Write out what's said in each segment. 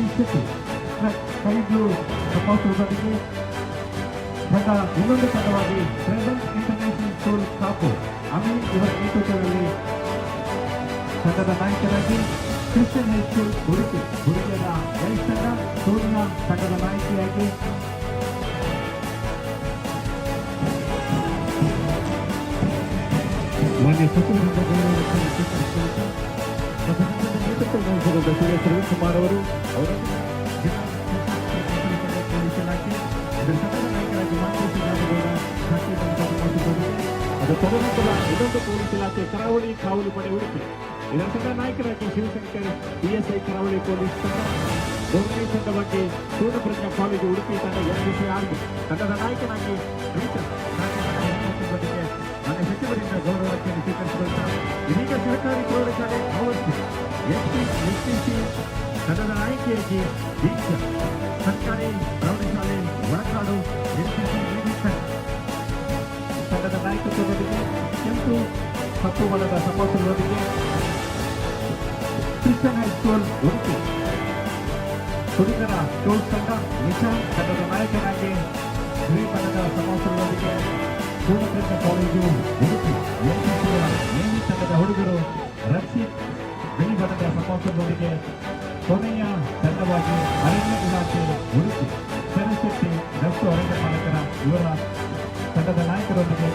ಶೆಟ್ಟಿ ಕೈ ಬ್ಲೂ ಸಪೋರ್ಟರ್ಗಳಿಗೆ ತಂಡ ಇನ್ನೊಂದು ತಂಡವಾಗಿ present international school Kapu Amin ಇವರ ನೇತೃತ್ವದಲ್ಲಿ ತಂಡದ ನಾಯಕರಾಗಿ ಕ್ರಿಶ್ಚಿಯನ್ ಹೈಸ್ಕೂಲ್ ಉಡುಪಿ ಹುಡುಗಿಯರ ಗೈಸ್ ತಂಡ ಸೋನಿಯಾ ತಂಡದ ನಾಯಕಿಯಾಗಿ ಮಾನ್ಯ ಸಚಿವರಿಂದ ಗೌರವವನ್ನು ನೇತೃತ್ವ ವಹಿಸಿರುವ ಸುರೇಶ್ ರವಿಕುಮಾರ್ ಅವರು ಅದು ತದನಂತರ ಇದೊಂದು ಪೊಲೀಸ್ ಇಲಾಖೆ ಕರಾವಳಿ ಕಾವಲು ಪಡೆ ಉಡುಪಿ ಇದರ ತಂಡ ನಾಯಕರಾಗಿ ಶಿವಶಂಕರ್ ಪಿಎಸ್ಐ ಕರಾವಳಿ ಪೊಲೀಸ್ ತಂಡ ಗೌರವ ತಂಡವಾಗಿ ಪೂರ್ಣಪ್ರಜ್ಞಾ ಕಾಲೇಜು ಉಡುಪಿ ತಂಡ ಎನ್ಬಿಸಿ ಆರ್ಮಿ ತಂಡದ ನಾಯಕನಾಗಿ ಎಸ್ಪಿ ಎಸ್ಪಿಸಿ ತಂಡದ ನಾಯಕಿಯಾಗಿ ದೀಕ್ಷಾ ಸರ್ಕಾರಿ ಪ್ರೌಢಶಾಲೆ ಒಳಕಾಡು ಎಸ್ಪಿಸಿ ತಂಡದ ನಾಯಕತ್ವದೊಂದಿಗೆ ಕೆಂಪು ಕಪ್ಪು ಬಣ್ಣದ ಸಮವಸ್ತ್ರದೊಂದಿಗೆ ಕ್ರಿಶ್ಚಿಯನ್ ಹೈಸ್ಕೂಲ್ ಉಡುಪಿ ಹುಡುಗರ ಸ್ಕೂಲ್ ತಂಡ ನಿಶಾಂತ್ ತಂಡದ ನಾಯಕನಾಗಿ ಬಿಳಿ ಬಣ್ಣದ ಸಮವಸ್ತ್ರದೊಂದಿಗೆ ಪೂರ್ಣಪ್ರಜ್ಞ ಕಾಲೇಜು ಉಡುಪಿ ಎನ್ಸಿಸಿಯ ನೇಮಿ ತಂಡದ ಹುಡುಗರು ರಕ್ಷಿತ್ ಬಣ್ಣದ ಸಮವಸ್ತ್ರದೊಂದಿಗೆ ಕೊನೆಯ ತಂಡವಾಗಿ ಅರಣ್ಯ ಇಲಾಖೆ ಉಡುಪಿ ಸರಸ್ವತಿ ರಫ್ತು ಅರಣ್ಯ ಪಾಲಕರ ಇವರ ತಂಡದ ನಾಯಕರೊಂದಿಗೆ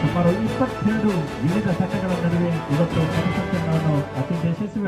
ಸುಮಾರು ಇಪ್ಪತ್ತೆರಡು ವಿವಿಧ ತಂಡಗಳ ನಡುವೆ ಇವತ್ತು ಕನಸಂಚಲನವನ್ನು ಅತಿ ಯಶಸ್ವಿ